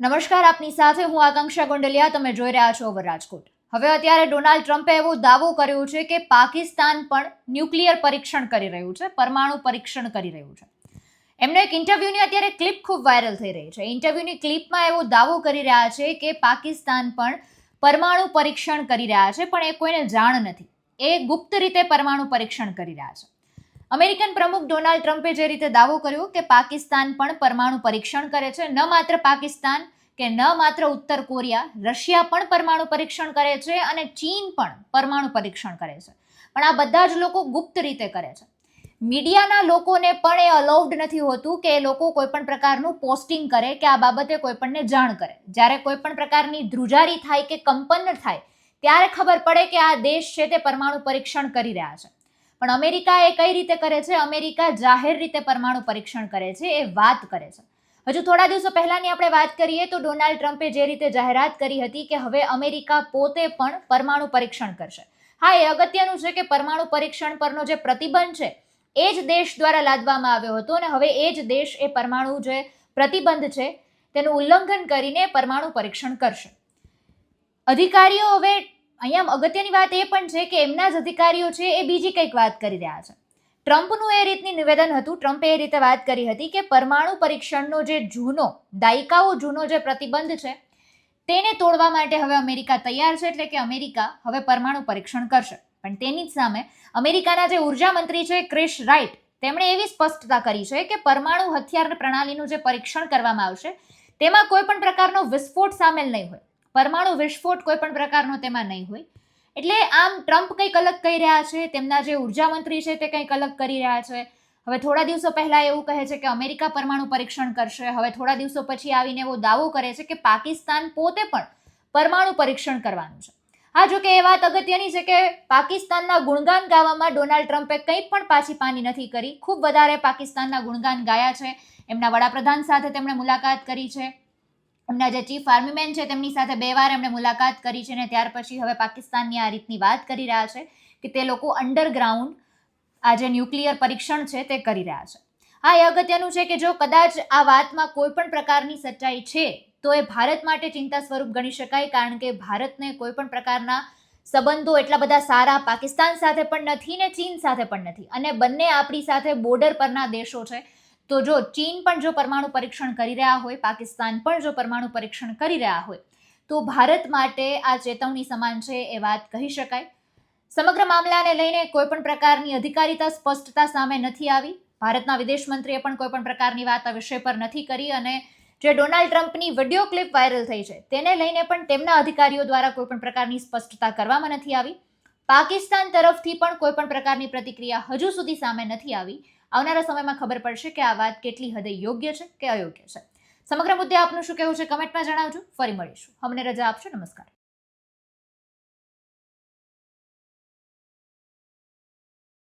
નમસ્કાર, આપની સાથે હું આકાંક્ષા ગોંડલિયા. તમે જોઈ રહ્યા છો ઓવર રાજકોટ. હવે અત્યારે ડોનાલ્ડ ટ્રમ્પે એવો દાવો કર્યો છે કે પાકિસ્તાન પણ ન્યુક્લિયર પરીક્ષણ કરી રહ્યું છે, પરમાણુ પરીક્ષણ કરી રહ્યું છે. એમનો એક ઇન્ટરવ્યૂની અત્યારે ક્લિપ ખૂબ વાયરલ થઈ રહી છે. ઇન્ટરવ્યૂની ક્લિપમાં એવો દાવો કરી રહ્યા છે કે પાકિસ્તાન પણ પરમાણુ પરીક્ષણ કરી રહ્યા છે, પણ એ કોઈને જાણ નથી. એ ગુપ્ત રીતે પરમાણુ પરીક્ષણ કરી રહ્યા છે. અમેરિકન પ્રમુખ ડોનાલ્ડ ટ્રમ્પે જે રીતે દાવો કર્યો કે પાકિસ્તાન પણ પરમાણુ પરીક્ષણ કરે છે, ન માત્ર પાકિસ્તાન કે ન માત્ર ઉત્તર કોરિયા, રશિયા પણ પરમાણુ પરીક્ષણ કરે છે અને ચીન પણ પરમાણુ પરીક્ષણ કરે છે. પણ આ બધા જ લોકો ગુપ્ત રીતે કરે છે. મીડિયાના લોકોને પણ એ અલાઉડ નથી હોતું કે એ લોકો કોઈ પણ પ્રકારનું પોસ્ટિંગ કરે કે આ બાબતે કોઈ પણને જાણ કરે. જ્યારે કોઈ પણ પ્રકારની ધ્રુજારી થાય કે કંપન થાય, ત્યારે ખબર પડે કે આ દેશ છે તે પરમાણુ પરીક્ષણ કરી રહ્યા છે. પણ અમેરિકા એ કઈ રીતે કરે છે? અમેરિકા જાહેર રીતે પરમાણુ પરીક્ષણ કરે છે એ વાત કરે છે. હજુ થોડા દિવસો પહેલાની આપણે વાત કરીએ તો ડોનાલ્ડ ટ્રમ્પે જે રીતે જાહેરાત કરી હતી કે હવે અમેરિકા પોતે પણ પરમાણુ પરીક્ષણ કરશે. હા, એ અગત્યનું છે કે પરમાણુ પરીક્ષણ પરનો જે પ્રતિબંધ છે, એ જ દેશ દ્વારા લાદવામાં આવ્યો હતો અને હવે એ જ દેશ એ પરમાણુ જે પ્રતિબંધ છે, તેનું ઉલ્લંઘન કરીને પરમાણુ પરીક્ષણ કરશે. અધિકારીઓ હવે અહીંયા અગત્યની વાત એ પણ છે કે એમના જ અધિકારીઓ છે એ બીજી કંઈક વાત કરી રહ્યા છે. ટ્રમ્પનું એ રીતની નિવેદન હતું, ટ્રમ્પે એ રીતે વાત કરી હતી કે પરમાણુ પરીક્ષણનો જે જૂનો, દાયકાઓ જૂનો જે પ્રતિબંધ છે, તેને તોડવા માટે હવે અમેરિકા તૈયાર છે એટલે કે અમેરિકા હવે પરમાણુ પરીક્ષણ કરશે. પણ તેની જ સામે અમેરિકાના જે ઊર્જા મંત્રી છે ક્રિશ રાઇટ, તેમણે એવી સ્પષ્ટતા કરી છે કે પરમાણુ હથિયાર પ્રણાલીનું જે પરીક્ષણ કરવામાં આવશે, તેમાં કોઈ પણ પ્રકારનો વિસ્ફોટ સામેલ નહીં હોય. પરમાણુ વિસ્ફોટ કોઈ પણ પ્રકારનો તેમાં નહીં હોય. એટલે આમ ટ્રમ્પ કંઈક અલગ કહી રહ્યા છે, તેમના જે ઊર્જા મંત્રી છે તે કંઈક અલગ કરી રહ્યા છે. હવે થોડા દિવસો પહેલા એવું કહે છે કે અમેરિકા પરમાણુ પરીક્ષણ કરશે. હવે થોડા દિવસો પછી આવીને એવો દાવો કરે છે કે પાકિસ્તાન પોતે પણ પરમાણુ પરીક્ષણ કરવાનું છે. હા, જો કે એ વાત અગત્યની છે કે પાકિસ્તાનના ગુણગાન ગાવામાં ડોનાલ્ડ ટ્રમ્પે કંઈ પણ પાછી પાની નથી કરી. ખૂબ વધારે પાકિસ્તાનના ગુણગાન ગાયા છે. એમના વડાપ્રધાન સાથે તેમણે મુલાકાત કરી છે. એમના જે ચીફ આર્મીમેન છે, તેમની સાથે બે વાર એમણે મુલાકાત કરી છે અને ત્યાર પછી હવે પાકિસ્તાનની આ રીતની વાત કરી રહ્યા છે કે તે લોકો અંડરગ્રાઉન્ડ આ જે ન્યુક્લિયર પરીક્ષણ છે તે કરી રહ્યા છે. હા, એ અગત્યનું છે કે જો કદાચ આ વાતમાં કોઈ પણ પ્રકારની સચ્ચાઈ છે, તો એ ભારત માટે ચિંતા સ્વરૂપ ગણી શકાય, કારણ કે ભારતને કોઈ પણ પ્રકારના સંબંધો એટલા બધા સારા પાકિસ્તાન સાથે પણ નથી ને ચીન સાથે પણ નથી. અને બંને આપણી સાથે બોર્ડર પરના દેશો છે તો જો ચીન પણ જો પરમાણુ પરીક્ષણ કરી રહ્યા હોય, પાકિસ્તાન પણ જો પરમાણુ પરીક્ષણ કરી રહ્યા હોય, તો ભારત માટે આ ચેતવણી સમાન છે એ વાત કહી શકાય. સમગ્ર મામલાને લઈને કોઈ પણ પ્રકારની અધિકારીતા, સ્પષ્ટતા સામે નથી આવી. ભારતના વિદેશ મંત્રીએ પણ કોઈ પણ પ્રકારની વાત આ વિષય પર નથી કરી અને જે ડોનાલ્ડ ટ્રમ્પની વીડિયો ક્લિપ વાયરલ થઈ છે, તેને લઈને પણ તેમના અધિકારીઓ દ્વારા કોઈ પણ પ્રકારની સ્પષ્ટતા કરવામાં નથી આવી. પાકિસ્તાન તરફથી પણ કોઈ પણ પ્રકારની પ્રતિક્રિયા હજુ સુધી સામે નથી આવી. આવનારા સમયમાં ખબર પડશે કે આ વાત કેટલી હદે યોગ્ય છે કે અયોગ્ય છે. સમગ્ર મુદ્દે આપનું શું કહેવું છે કમેન્ટમાં જણાવજો. ફરી મળીશું. અમને રજા આપશો. નમસ્કાર.